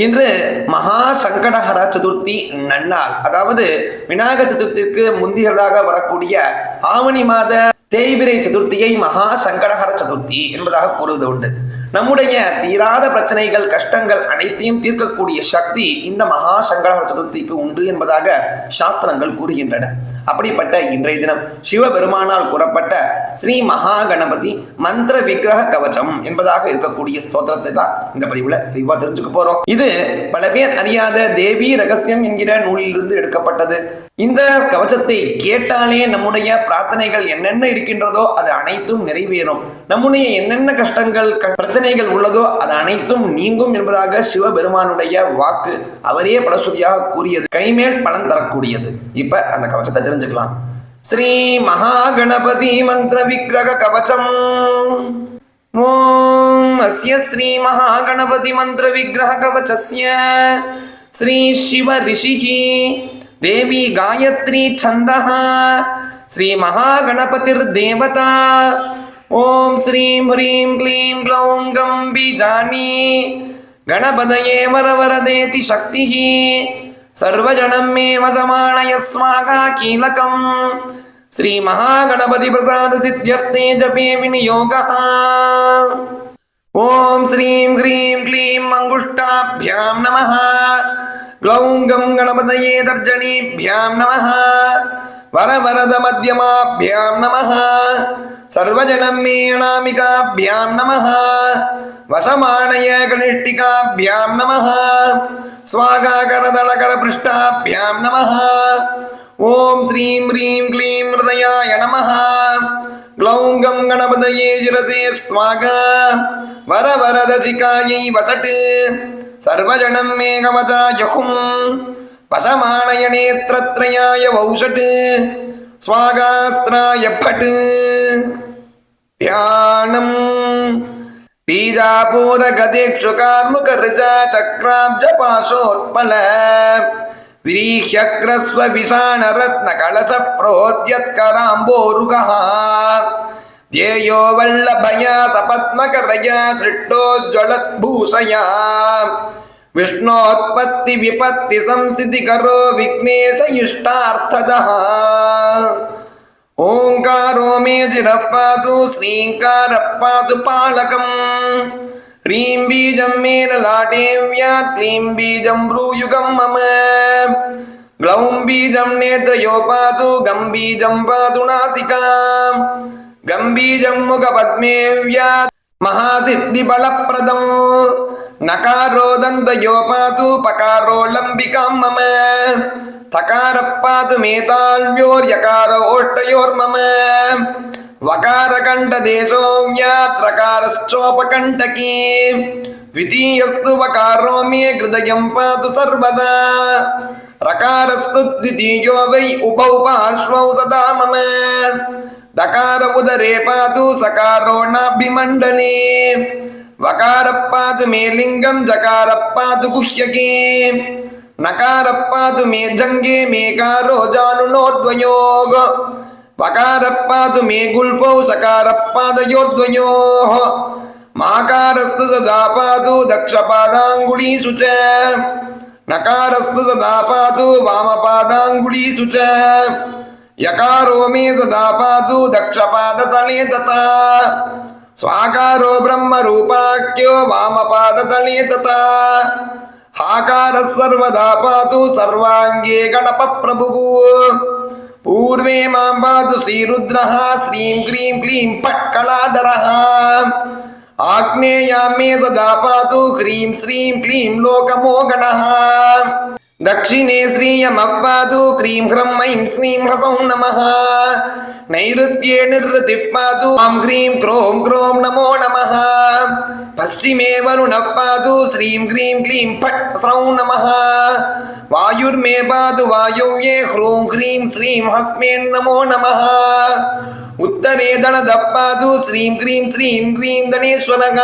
இன்று மகா சங்கடஹர சதுர்த்தி நன்னாள். அதாவது விநாயகர் சதுர்த்திக்கு முந்தியதாக வரக்கூடிய ஆவணி மாத தேய்பிரை சதுர்த்தியை மகா சங்கடஹர சதுர்த்தி என்பதாக கூறுவது உண்டு. நம்முடைய தீராத பிரச்சனைகள் கஷ்டங்கள் அனைத்தையும் தீர்க்கக்கூடிய சக்தி இந்த மகா சங்கடஹர சதுர்த்திக்கு உண்டு என்பதாக சாஸ்திரங்கள் கூறுகின்றன. அப்படிப்பட்ட இன்றைய தினம் சிவபெருமானால் கூறப்பட்ட ஸ்ரீ மகா கணபதி மந்திர விக்கிரக கவச்சம் என்பதாக இருக்கக்கூடிய ஸ்தோத்திரத்தை தான் இந்த பதிவுல தெளிவா தெரிஞ்சுக்க போறோம். இது பல பேர் அறியாத தேவி ரகசியம் என்கிற நூலிலிருந்து எடுக்கப்பட்டது. இந்த கவச்சத்தை கேட்டாலே நம்முடைய பிரார்த்தனைகள் என்னென்ன இருக்கின்றதோ அது அனைத்தும் நிறைவேறும். நம்முடைய என்னென்ன கஷ்டங்கள் பிரச்சனைகள் உள்ளதோ அது அனைத்தும் நீங்கும் என்பதாக சிவபெருமானுடைய வாக்கு அவரே பலசுதியாக கூறியது. கைமேல் பலன் தரக்கூடியது. இப்ப அந்த கவச்சத்தை தெரிஞ்சுக்கலாம். ஸ்ரீ மகா கணபதி மந்திர விக்கிரக கவச்சம் ஓம் அஸ்ய ஸ்ரீ மகா கணபதி மந்திர விக்கிரக கவச்சஸ்ய ஸ்ரீ சிவ ரிஷிஹி தேவி காயத்ரி சந்தஹ. ஸ்ரீ மகா தேவதா. ஓம் ஸ்ரீம் ஹ்ரீம் க்ளீம் க்ளௌம் கம் பீஜானி கணபதயே வரவரதேதி சக்திஹி. सर्वजनं मे वशमाणय स्वाहा कीलकम् श्रीमहागणपतिप्रसादसिद्ध्यर्थे जपे विनियोगः ॐ श्रीं ह्रीं क्लीं अङ्गुष्ठाभ्यां नमः ग्लौं गं गणपतये तर्जनीभ्यां नमः வரவரத மத்தியமாபியாம் நம சர்வஜலம் மீனாமிகாபியாம் நம வசமானய கனிஷ்டிகாபியாம் நம ஸ்வாகாகரதளகர பிருஷ்டாபியாம் நம ஓம் ஸ்ரீம் ஹ்ரீம் க்ளீம் ஹிருதயாய நம க்ளௌங்கம் கணபதயே சிரசே ஸ்வாக வர வரதசிகாயை வசட்டு. சர்வஜனம் மேகவதா யகும் वसट् सर्वजनं मे कवचायहुम् वसमाणय नेत्रत्रयाय वौषट् स्वागास्त्राय फट् ध्यानम् बीजापूरगदेक्षु कार्मुकर्जा चक्राब्जपाशोत्पल विरीह्यग्रस्व विषाणरत्नकलशप्रोद्यत्कराम्बोरुगः ध्येयो वल्लभया सपद्मकरया सृष्टोज्ज्वलद्भूषया विष्णोत्पत्तिविपत्तिसंस्थितिकरो विघ्नेश इष्टार्थदः ओङ्कारो मे जिरः पातु श्रीङ्कारः पातु पालकम् ह्रीं बीजं मे ललाटे व्यात् क्लीं बीजं भ्रूयुगं मम ग्लौं बीजं नेत्रयो पातु गं बीजं पातु नासिका गं बीजं मुखपद्मे व्यात् महासिद्धिबलप्रदम् नकारो दन्तयो पातु पकारो लम्बिकां मम तकारः पातु मेताल्योर्यकार ओष्टयोर्मम वकारकण्ठदेशो व्यात्रकारश्चोपकण्ठकी द्वितीयस्तु वकारो मे हृदयं पातु सर्वदा रकारस्तु द्वितीयो वै उभौ पार्श्वौ सदा मम दकार उदरे पातु सकारो வகாரப்பாது மேலிங்கம் ஜகாரப்பாது குஹ்யகே. நகாரப்பாது மே ஜங்கே மேகாரோ ஜானுனோத்வயோக வகாரப்பாது மே குல்பௌ சகாரப்பாதயோர்த்வயோஹ மாகாரஸ்து சதா பாது தக்ஷபாதாங்குலீசு ச நகாரஸ்து சதா பாது வாமபாதாங்குலீசு ச யகாரோ மே சதா பாது தக்ஷபாததலே ததா. స్వాకారో బ్రహ్మ రూపాఖ్యో వామపాదతళీతత. హాకార సర్వదా పాతు సర్వాంగే గణప ప్రభువు పూర్వే మాం పాతు శ్రీరుద్ర శ్రీం క్రీం క్లీం పట్ కళాధర ఆగ్నేయాం మే సదా పాతు హ్రీం శ్రీం క్లీం లోకమోగణ. पातु ह्रीं श्रीं क्लीं लोकमोगणः दक्षिणे श्रियमः पातु क्रीं ह्रं ऐं श्रीं ह्रसौं नमः नैऋत्ये निर्वृतिः पातु आं ह्रीं क्रों क्रों नमो नमः पश्चिमे वरुणः पातु श्रीं ह्रीं क्लीं फट् स्रौं नमः वायुर्मे पातु वायौ ये ह्रूं ह्रीं श्रीं हस्मेन्नमो नमः उत्तरे दणदः पातु श्रीं क्रीं श्रीं ह्रीं गणेश्वरः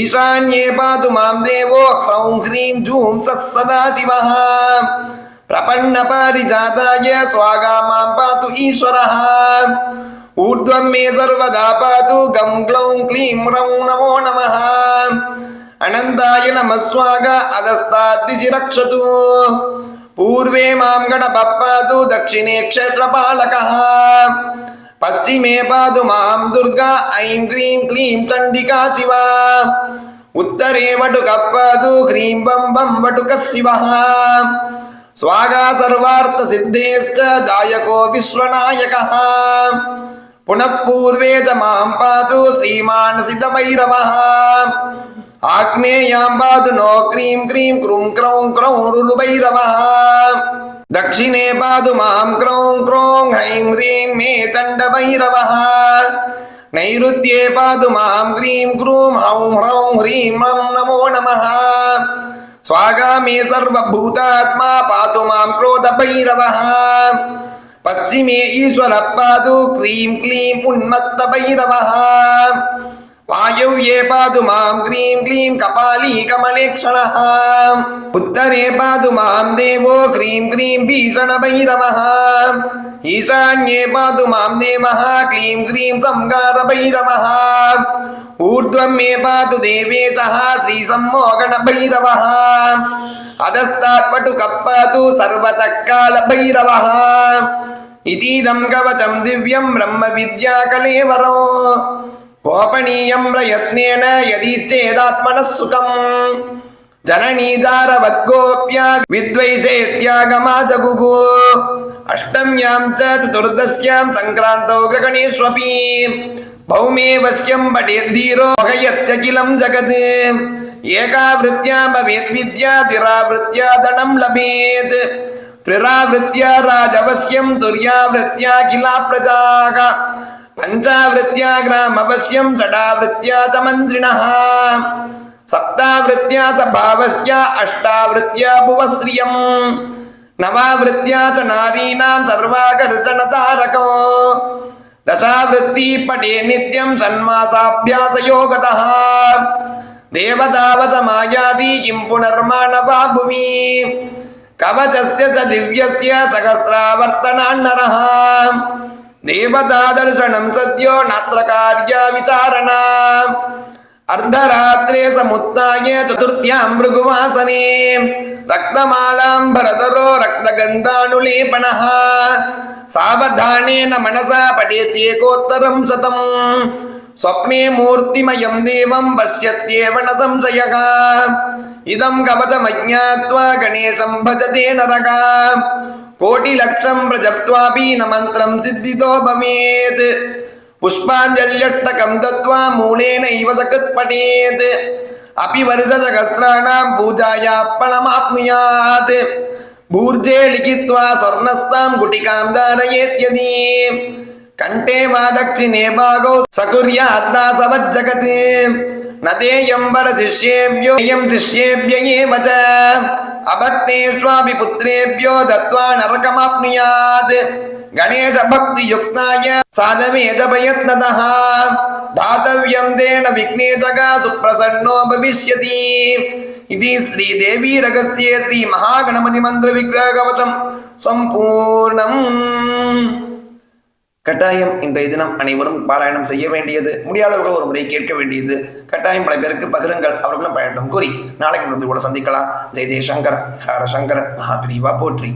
ईशान्ये पातु मां देवो ह्रौं ह्रीं जूं सः सदाशिवः प्रपन्नपारिजाताय स्वागा मां पातु ईश्वरः ऊर्ध्वं मे सर्वदा पातु गं ग्लौं क्लीं रौं नमो नमः अनन्ताय नमस्वाग अधस्ताद्दिशि रक्षतु पूर्वे मां गणपप्पातु दक्षिणे क्षेत्रपालकः பஸ்திமே பாது மாம் துர்கா ஐம் கிரீம் க்ளீம் சண்டிகா சிவா. உத்தரே வடு கப்பது ஹ்ரீம் பம் பம் வடுக சிவா. ஸ்வாகா சர்வார்த்த சித்தேஷ்ட தாயகோ விஸ்வநாயகா. புனப்பூர்வே மாம் பாது ஸ்ரீமான் சிதபைரவா पातु नो क्रीं क्रीं क्रूं क्रौं क्रौं रुरुभैरवः दक्षिणे पातु मां क्रौं क्रौं हैं ह्रीं मे चण्डभैरवः नैऋत्ये पातु मां क्रीं क्रूं ह्रौं ह्रौं ह्रीं ह्रं नमो नमः स्वागा मे सर्वभूतात्मा पातु मां क्रोधभैरवः पश्चिमे ईश्वरः पातु क्लीं क्लीं उन्मत्तभैरवः వాయువ్యే పాదు మాం హ్రీం క్లీం కపాలీ కమలేక్షణ ఉత్తరే పాదు మాం దేవో హ్రీం క్రీం భీషణ భైరవ ఈశాన్యే పాదు మాం దేవ క్లీం హ్రీం సంగార భైరవ ఊర్ధ్వం మే పాదు దేవేత శ్రీ సమ్మోగణ భైరవ అధస్తాత్పటు కప్పాదు సర్వతకాల భైరవ ఇతీదం కవచం దివ్యం బ్రహ్మ విద్యాకళేవరం प्रयत्नेन यदि चेदात्मनः सुखम् जननीदारवद्गोप्या विद्वैषेत्यागमा जगुः अष्टम्यां च चतुर्दश्यां सङ्क्रान्तौ ग्रगणेष्वपि भौमे वश्यं पठेद्धीरो भगयत्यखिलं जगत् एकावृत्या भवेत् विद्या द्विरावृत्या धनं लभेत् त्रिरावृत्या राजवश्यं तुर्यावृत्या किला प्रजाः பஞ்சாவிரத்தியாகிராமவசியம் ஷடாவிரத்தியா சமந்திரிணா சப்தாவிரத்தியா சபாவஸ்யா அஷ்டாவிரத்தியா புவஸ்ரியம் நவாவிரத்தியா ச நாரீணாம் சர்வாகர்ஷண தாரகோ தசாவிரத்தி படே நித்யம் சன்மாசாபியாச யோகதா தேவதாவச மாயாதி கிம் புனர்மாணவா புவி கவச்சஸ்ய ச திவ்யஸ்ய சகசிராவர்த்தனான்னரஹாம் దేవతాదర్శనం సత్యో నాత్ర కార్య విచారణ అర్ధరాత్రే సముత్నాయ చతుర్థ్యా భృగువాసనే రక్తమాళం భరతరో రక్తగంధానులేపణ సావధానేన మనసా పఠేత్యేకోత్తరం శతం స్వప్నే మూర్తిమయం దేవం పశ్యత్యేవ న సంశయ ఇదం కవచమజ్ఞా గణేశం భజతే నరగా கோடிலட்சம் பிரஜப்வாபி நமந்திரம் சித்திதோ பவேத். புஷ்பாஞ்சல்யட்டகம் தத்வா மூலேன இவசகத் படேத். அபி வருஷசகசிராணாம் பூஜாயா பலமாப்னுயாத் பூர்ஜே லிகித்வா சொர்ணஸ்தாம் குட்டிகாம் தாரயேத்யதி கண்டே வாதக்ஷிணே பாகோ சகுர்யாத்னா சவஜ்ஜகத் सकुर्याद्दासवज्जगत् न तेयं वरशिष्येभ्यो यं शिष्येभ्य एव च अभक्तेष्वापि पुत्रेभ्यो दत्त्वा नरकमाप्नुयात् गणेशभक्तियुक्ताय साधवेदप्रयत्नतः दातव्यं तेन विघ्नेशः सुप्रसन्नो भविष्यति इति श्रीदेवी रहस्ये श्रीमहागणपतिमन्त्रविग्रहकवचं सम्पूर्णम् கட்டாயம் இன்றைய தினம் அனைவரும் பாராயணம் செய்ய வேண்டியது முடியாதவர்கள் ஒரு முறை கேட்க வேண்டியது. கட்டாயம் பல பேருக்கு பகிருங்கள் அவர்களும் பயணம் கூறி நாளைக்கு கூட சந்திக்கலாம். ஜெய் ஜெய்சங்கர் ஹர சங்கர மகாபிரிவா போற்றி.